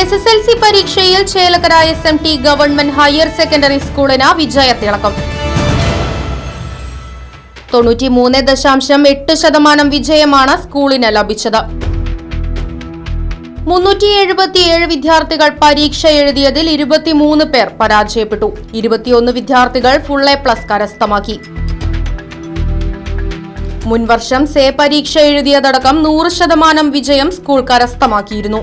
S S L C പരീക്ഷയിൽ Chelakkara S M T government higher secondary സ്കൂളിന് വിജയത്തിളക്കം. തൊണ്ണൂറ്റി മൂന്ന് ദശാംശം എട്ട് ശതമാനം വിജയമാണ് സ്കൂളിന് ലഭിച്ചത്. മുന്നൂറ്റി എഴുപത്തിയേഴ് വിദ്യാർത്ഥികൾ പരീക്ഷ എഴുതിയതിൽ ഇരുപത്തിമൂന്ന് പേർ പരാജയപ്പെട്ടു. ഇരുപത്തിയൊന്ന് വിദ്യാർത്ഥികൾ ഫുൾ എ പ്ലസ് കരസ്ഥമാക്കി. മുൻവർഷം സേ പരീക്ഷ എഴുതിയതടക്കം നൂറ് ശതമാനം വിജയം സ്കൂൾ കരസ്ഥമാക്കിയിരുന്നു.